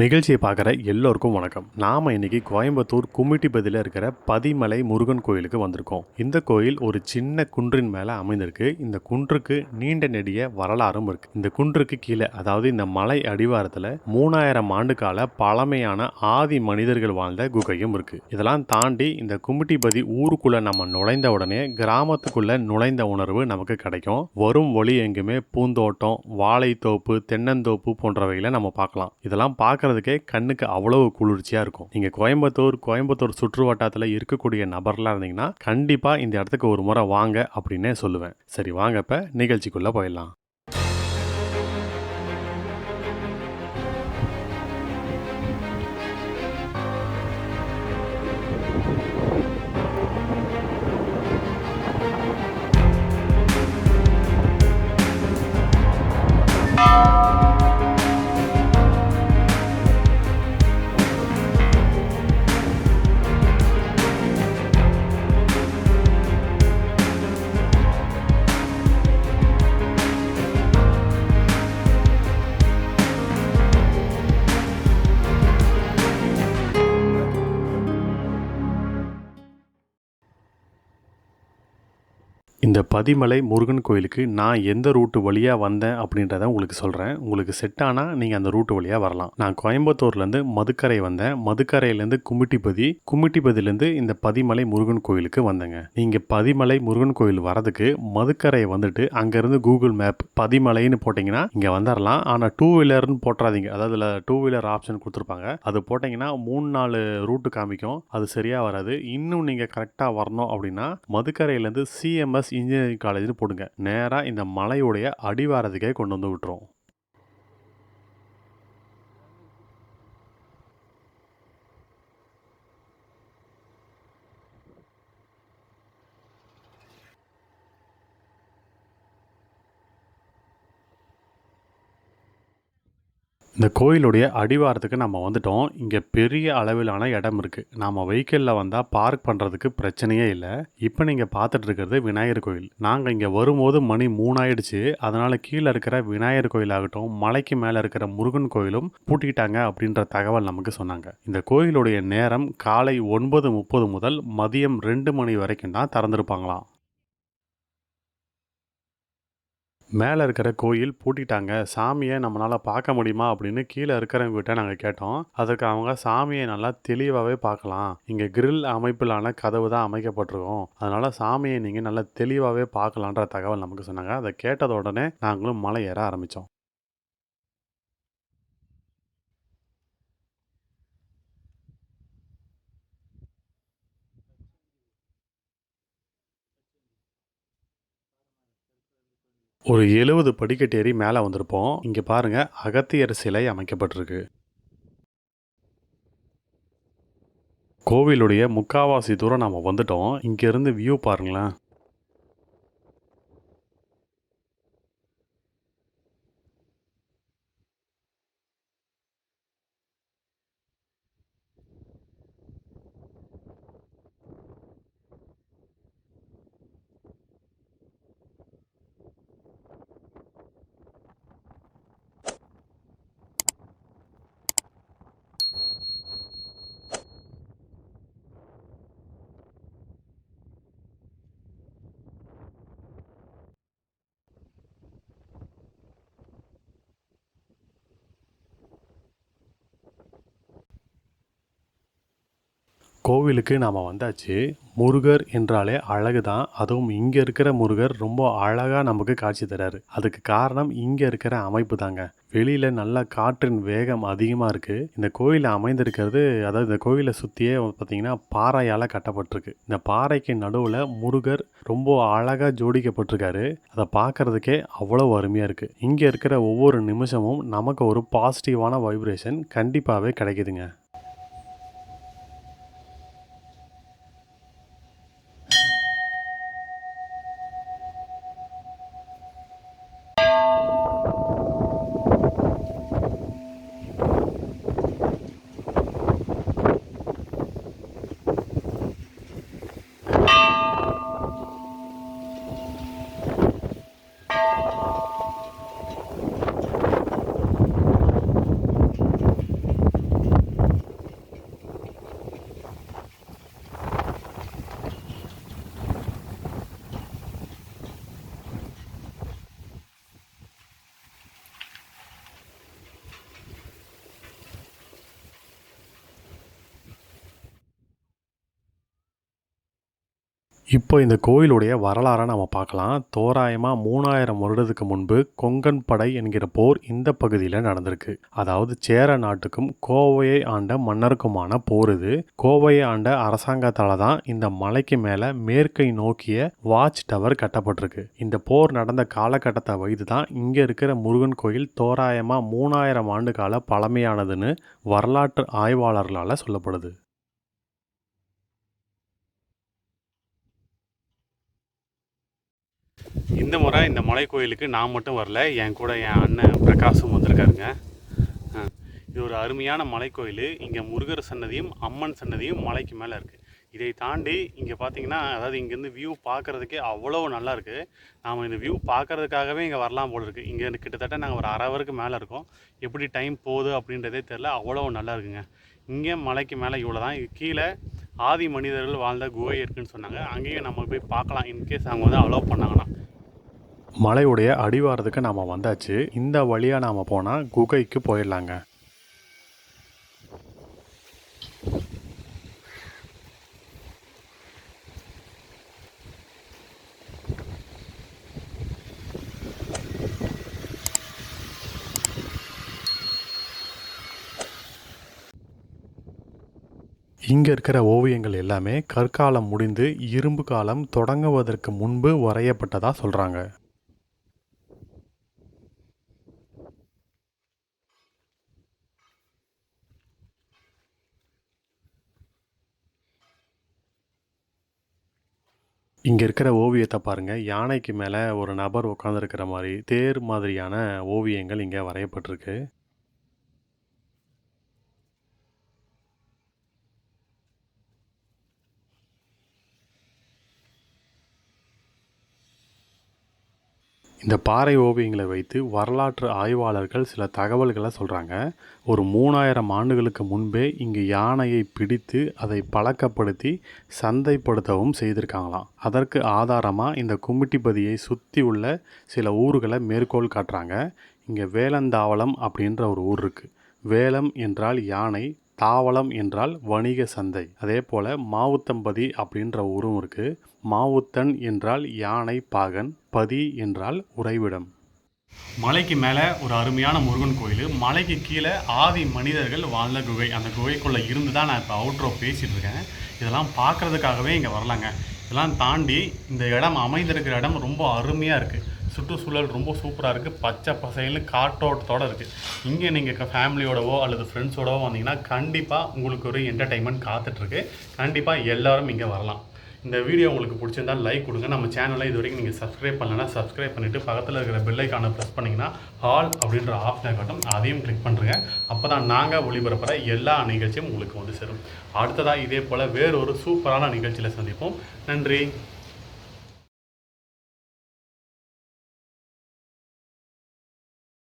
நிகழ்ச்சியை பார்க்குற எல்லோருக்கும் வணக்கம். நாம் இன்னைக்கு கோயம்புத்தூர் கும்மிட்டிப்பதியில் இருக்கிற பதிமலை முருகன் கோயிலுக்கு வந்திருக்கோம். இந்த கோயில் ஒரு சின்ன குன்றின் மேலே அமைந்திருக்கு. இந்த குன்றுக்கு நீண்ட நெடிய வரலாறும் இருக்கு. இந்த குன்றுக்கு கீழே அதாவது இந்த மலை அடிவாரத்தில் மூணாயிரம் ஆண்டு கால பழமையான ஆதி மனிதர்கள் வாழ்ந்த குகையும் இருக்கு. இதெல்லாம் தாண்டி இந்த கும்மிட்டிப்பதி ஊருக்குள்ளே நம்ம நுழைந்த உடனே கிராமத்துக்குள்ள நுழைந்த உணர்வு நமக்கு கிடைக்கும். வரும் ஒளி எங்குமே பூந்தோட்டம் வாழைத்தோப்பு தென்னந்தோப்பு போன்றவைகளை நம்ம பார்க்கலாம். இதெல்லாம் பார்க்க பார்க்குறதுக்கே கண்ணுக்கு அவ்வளவு குளிர்ச்சியாக இருக்கும். நீங்கள் கோயம்புத்தூர் கோயம்புத்தூர் சுற்று வட்டாரத்தில் இருக்கக்கூடிய நபர்லாம் இருந்தீங்கன்னா கண்டிப்பாக இந்த இடத்துக்கு ஒரு முறை வாங்க அப்படின்னே சொல்லுவேன். சரி வாங்க நிகழ்ச்சிக்குள்ளே போயிடலாம். இந்த பதிமலை முருகன் கோயிலுக்கு நான் எந்த ரூட்டு வழியாக வந்தேன் அப்படின்றத உங்களுக்கு சொல்கிறேன் உங்களுக்கு செட் ஆனால் நீங்கள் அந்த ரூட்டு வழியாக வரலாம். நான் கோயம்புத்தூர்லேருந்து மதுக்கரை வந்தேன். மதுக்கரையிலேருந்து கும்மிட்டிப்பதி கும்மிட்டிப்பதியிலேருந்து இந்த பதிமலை முருகன் கோயிலுக்கு வந்தேங்க. நீங்கள் பதிமலை முருகன் கோயில் வரதுக்கு மதுக்கரையை வந்துட்டு அங்கேருந்து கூகுள் மேப் பதிமலைன்னு போட்டிங்கன்னா இங்கே வந்துடலாம் ஆனால் டூ வீலர்னு போட்டுறாதீங்க. அதாவது அதில் டூ வீலர் ஆப்ஷன் கொடுத்துருப்பாங்க. அது போட்டிங்கன்னா மூணு நாலு ரூட்டு காமிக்கும். அது சரியாக வராது. இன்னும் நீங்கள் கரெக்டாக வரணும் அப்படின்னா மதுக்கரையிலேருந்து சிஎம்எஸ் இன்ஜினியரிங் காலேஜ்னு போடுங்க. நேராக இந்த மலையுடைய அடிவாரத்துக்கே கொண்டு வந்து விட்டுரும். இந்த கோயிலுடைய அடிவாரத்துக்கு நம்ம வந்துட்டோம். இங்கே பெரிய அளவிலான இடம் இருக்குது நாம் வெஹிக்கிளில் வந்தால் பார்க் பண்ணுறதுக்கு பிரச்சனையே இல்லை. இப்போ நீங்கள் பார்த்துட்டு இருக்கிறது விநாயகர் கோயில். நாங்கள் இங்கே வரும்போது மணி மூணாயிடுச்சு. அதனால் கீழே இருக்கிற விநாயகர் கோயிலாகட்டும் மலைக்கு மேலே இருக்கிற முருகன் கோயிலும் பூட்டிட்டாங்க அப்படின்ற தகவல் நமக்கு சொன்னாங்க. இந்த கோயிலுடைய நேரம் காலை ஒன்பது முப்பது முதல் மதியம் ரெண்டு மணி வரைக்கும் தான் திறந்துருப்பாங்களாம். மேலே இருக்கிற கோயில் பூட்டிட்டாங்க. சாமியை நம்மளால் பார்க்க முடியுமா அப்படின்னு கீழே இருக்கிறவங்ககிட்ட நாங்கள் கேட்டோம். அதுக்கு அவங்க சாமியை நல்லா தெளிவாகவே பார்க்கலாம். இங்கே கிரில் அமைப்பிலான கதவு தான் அமைக்கப்பட்டிருக்கும். அதனால் சாமியை நீங்கள் நல்லா தெளிவாகவே பார்க்கலான்ற தகவல் நமக்கு சொன்னாங்க. அதை கேட்டத உடனே நாங்களும் மலை ஏற ஆரம்பித்தோம் ஒரு எழுபது படிக்கட்டேறி மேலே வந்திருப்போம். இங்கே பாருங்கள் அகத்தியர் சிலை அமைக்கப்பட்டிருக்கு. கோவிலுடைய முக்காவாசி தூரம் நாம் வந்துட்டோம். இங்கேருந்து வியூ பாருங்களேன். கோவிலுக்கு நாம் வந்தாச்சு. முருகர் என்றாலே அழகு தான் அதுவும் இங்கே இருக்கிற முருகர் ரொம்ப அழகாக நமக்கு காட்சி தராரு. அதுக்கு காரணம் இங்கே இருக்கிற அமைப்பு தாங்க வெளியில் நல்ல காற்றின் வேகம் அதிகமாக இருக்குது இந்த கோயில் அமைந்திருக்கிறது அதாவது இந்த கோயிலை சுற்றியே பார்த்தீங்கன்னா பாறையால் கட்டப்பட்டிருக்கு. இந்த பாறைக்கு நடுவில் முருகர் ரொம்ப அழகாக ஜோடிக்கப்பட்டிருக்காரு. அதை பார்க்கறதுக்கே அவ்வளோ அருமையாக இருக்குது இங்கே இருக்கிற ஒவ்வொரு நிமிஷமும் நமக்கு ஒரு பாசிட்டிவான வைப்ரேஷன் கண்டிப்பாகவே கிடைக்குதுங்க. இப்போ இந்த கோயிலுடைய வரலாறை நம்ம பார்க்கலாம். தோராயமாக மூணாயிரம் வருடத்துக்கு முன்பு கொங்கன் படை என்கிற போர் இந்த பகுதியில் நடந்திருக்கு. அதாவது சேர நாட்டுக்கும் கோவையை ஆண்ட மன்னருக்குமான போர் இது. கோவையை ஆண்ட அரசாங்கத்தால் தான் இந்த மலைக்கு மேலே மேற்கை நோக்கிய வாட்ச் டவர் கட்டப்பட்டிருக்கு. இந்த போர் நடந்த காலகட்டத்தை வைத்து தான் இங்கே இருக்கிற முருகன் கோயில் தோராயமாக மூணாயிரம் ஆண்டு கால பழமையானதுன்னு வரலாற்று ஆய்வாளர்களால் சொல்லப்படுது. இந்த முறை இந்த மலை கோயிலுக்கு நான் மட்டும் வரல என் கூட என் அண்ணன் பிரகாஷும் வந்திருக்காருங்க. இது ஒரு அருமையான மலைக்கோயில் இங்கே முருகர் சன்னதியும் அம்மன் சன்னதியும் மலைக்கு மேலே இருக்குது இதை தாண்டி இங்கே பார்த்தீங்கன்னா அதாவது இங்கேருந்து வியூ பார்க்குறதுக்கே அவ்வளோ நல்லா இருக்குது நாம் இந்த வியூ பார்க்குறதுக்காகவே இங்கே வரலாம் போல இருக்குது இங்கே கிட்டத்தட்ட நாங்கள் ஒரு அரை ஹவருக்கு மேலே இருக்கோம். எப்படி டைம் போகுது அப்படின்றதே தெரில அவ்வளோ நல்லா இருக்குங்க. இங்கே மலைக்கு மேலே இவ்வளோ தான் இது கீழே ஆதி மனிதர்கள் வாழ்ந்த குகை இருக்குன்னு சொன்னாங்க. அங்கேயும் நம்ம போய் பார்க்கலாம். இன்கேஸ் அவங்க வந்து அலோவ் பண்ணாங்கன்னா. மலையுடைய அடிவாரத்துக்கு நாம் வந்தாச்சு. இந்த வழியாக நாம் போனால் குகைக்கு போயிடலாங்க. இங்கே இருக்கிற ஓவியங்கள் எல்லாமே கற்காலம் முடிந்து இரும்பு காலம் தொடங்குவதற்கு முன்பு வரையப்பட்டதாக சொல்கிறாங்க இங்கே இருக்கிற ஓவியத்தை பாருங்கள் யானைக்கு மேலே ஒரு நபர் உட்காந்துருக்கிற மாதிரி தேர் மாதிரியான ஓவியங்கள் இங்கே வரையப்பட்டிருக்கு. இந்த பாறை ஓவியங்களை வைத்து வரலாற்று ஆய்வாளர்கள் சில தகவல்களை சொல்கிறாங்க ஒரு மூணாயிரம் ஆண்டுகளுக்கு முன்பே இங்கு யானையை பிடித்து அதை பழக்கப்படுத்தி சந்தைப்படுத்தவும் செய்திருக்காங்களாம். அதற்கு ஆதாரமாக இந்த கும்மிட்டிப்பதியை சுற்றி உள்ள சில ஊர்களை மேற்கோள் காட்டுறாங்க. இங்கே வேலந்தாவளம் அப்படின்ற ஒரு ஊர் இருக்குது வேலம் என்றால் யானை தாவளம் என்றால் வணிக சந்தை. அதே போல் மாவுத்தம்பதி அப்படின்ற ஊரும் இருக்குது மாவுத்தன் என்றால் யானை பாகன் பதி என்றால் உறைவிடம். மலைக்கு மேலே ஒரு அருமையான முருகன் கோயில். மலைக்கு கீழே ஆதி மனிதர்கள் வாழ்ந்த குகை. அந்த குகைக்குள்ளே இருந்து தான் நான் இப்போ அவுட்ரோ பேசிகிட்டு இருக்கேன். இதெல்லாம் பார்க்குறதுக்காகவே இங்கே வரலாங்க. இதெல்லாம் தாண்டி இந்த இடம் அமைந்திருக்கிற இடம் ரொம்ப அருமையாக இருக்குது சுற்றுச்சூழல் ரொம்ப சூப்பராக இருக்குது பச்சை பசையில் காற்றோட்டத்தோடு இருக்குது இங்கே நீங்கள் ஃபேமிலியோடவோ அல்லது ஃப்ரெண்ட்ஸோடவோ வந்தீங்கன்னா கண்டிப்பாக உங்களுக்கு ஒரு என்டர்டைன்மெண்ட் காத்துட்ருக்கு. கண்டிப்பாக எல்லோரும் இங்கே வரலாம். இந்த வீடியோ உங்களுக்கு பிடிச்சிருந்தா லைக் கொடுங்க. நம்ம சேனலை இது வரைக்கும் நீங்கள் சப்ஸ்கிரைப் பண்ணலன்னா சப்ஸ்கிரைப் பண்ணிவிட்டு பக்கத்தில் இருக்கிற பெல்லைக்கான ப்ரெஸ் பண்ணிங்கன்னா ஹால் அப்படின்ற ஆப்ஷனை காட்டும் அதையும் கிளிக் பண்ணுறேங்க அப்போ தான் நாங்கள் ஒளிபரப்புகிற எல்லா நிகழ்ச்சியும் உங்களுக்கு வந்து சேரும். அடுத்ததாக இதே போல் வேறொரு சூப்பரான நிகழ்ச்சியில் சந்திப்போம். நன்றி.